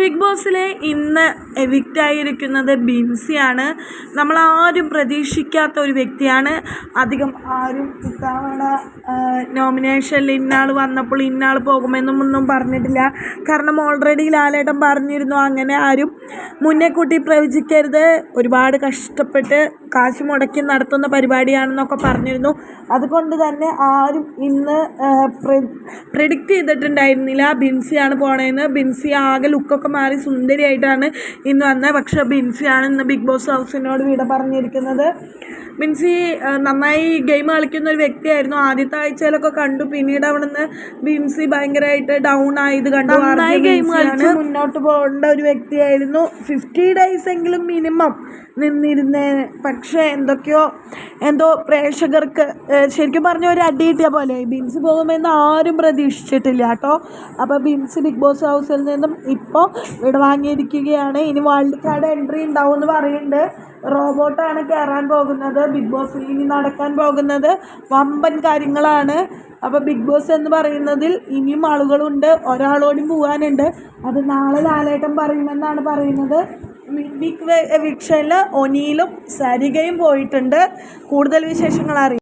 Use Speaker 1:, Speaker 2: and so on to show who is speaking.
Speaker 1: Big ബോസിലെ ഇന്ന് evict ആയിരിക്കുന്നത് ബിൻസിയാണ്. നമ്മൾ ആരും പ്രതീക്ഷിക്കാത്ത ഒരു വ്യക്തിയാണ്. അധികം ആരും ഇത്തവണ നോമിനേഷനിൽ ഇന്നാൾ വന്നപ്പോൾ ഇന്നാൾ പോകുമെന്നും ഒന്നും പറഞ്ഞിട്ടില്ല. കാരണം ഓൾറെഡി ലാലേട്ടൻ പറഞ്ഞിരുന്നു അങ്ങനെ ആരും മുന്നേ കൂട്ടി പ്രവചിക്കരുത്. ഒരുപാട് കഷ്ടപ്പെട്ട് കാശ് മുടക്കി നടത്തുന്ന പരിപാടിയാണെന്നൊക്കെ പറഞ്ഞിരുന്നു. അതുകൊണ്ട് തന്നെ ആരും ഇന്ന് പ്രിഡിക്റ്റ് ചെയ്തിട്ടുണ്ടായിരുന്നില്ല ബിൻസിയാണ് പോണേന്ന്. ബിൻസി ആകെ ലുക്കൊക്കെ മാറി സുന്ദരിയായിട്ടാണ് ഇന്ന് വന്നത് പക്ഷേ ബിൻസിയാണ് ഇന്ന് ബിഗ് ബോസ് ഹൗസിനോട് വിട പറഞ്ഞിരിക്കുന്നത്. ബിൻസി നന്നായി ഗെയിം കളിക്കുന്ന ഒരു വ്യക്തിയായിരുന്നു. ആദ്യത്തെ ആഴ്ചയിലൊക്കെ കണ്ടു. പിന്നീട് അവിടെ നിന്ന് ബിൻസി ഭയങ്കരമായിട്ട് ഡൗൺ ആയത് കണ്ടു. നന്നായി ഗെയിം കളിച്ച്. മുന്നോട്ട് പോകേണ്ട ഒരു വ്യക്തിയായിരുന്നു. ഫിഫ്റ്റി ഡേയ്സ് എങ്കിലും മിനിമം നിന്നിരുന്നേന് പക്ഷേ എന്തൊക്കെയോ എന്തോ പ്രേക്ഷകർക്ക് ശരിക്കും പറഞ്ഞ ഒരു അടി കിട്ടിയ പോലെ. ബിൻസ് പോകുമെന്ന് ആരും പ്രതീക്ഷിച്ചിട്ടില്ല കേട്ടോ. അപ്പോൾ ബിൻസ് ബിഗ് ബോസ് ഹൗസിൽ നിന്നും ഇപ്പോൾ വിടവാങ്ങിയിരിക്കുകയാണ് ഇനി വേൾഡ് കാർഡ് എൻട്രി ഉണ്ടാവും എന്ന് പറയുന്നുണ്ട്. റോബോട്ടാണ് കയറാൻ പോകുന്നത്. ബിഗ് ബോസ് ഇനി നടക്കാൻ പോകുന്നത് വമ്പൻ കാര്യങ്ങളാണ്. അപ്പോൾ ബിഗ് ബോസ് എന്ന് പറയുന്നതിൽ ഇനിയും ആളുകളുണ്ട്. ഒരാളോടും പോകാനുണ്ട് അത് നാളെ ലാലേട്ടൻ പറയുമെന്നാണ് പറയുന്നത്. ബിഗ് എവിക്ഷനിൽ ഒനിയിലും സരികയും പോയിട്ടുണ്ട്. കൂടുതൽ വിശേഷങ്ങൾ അറിയാം.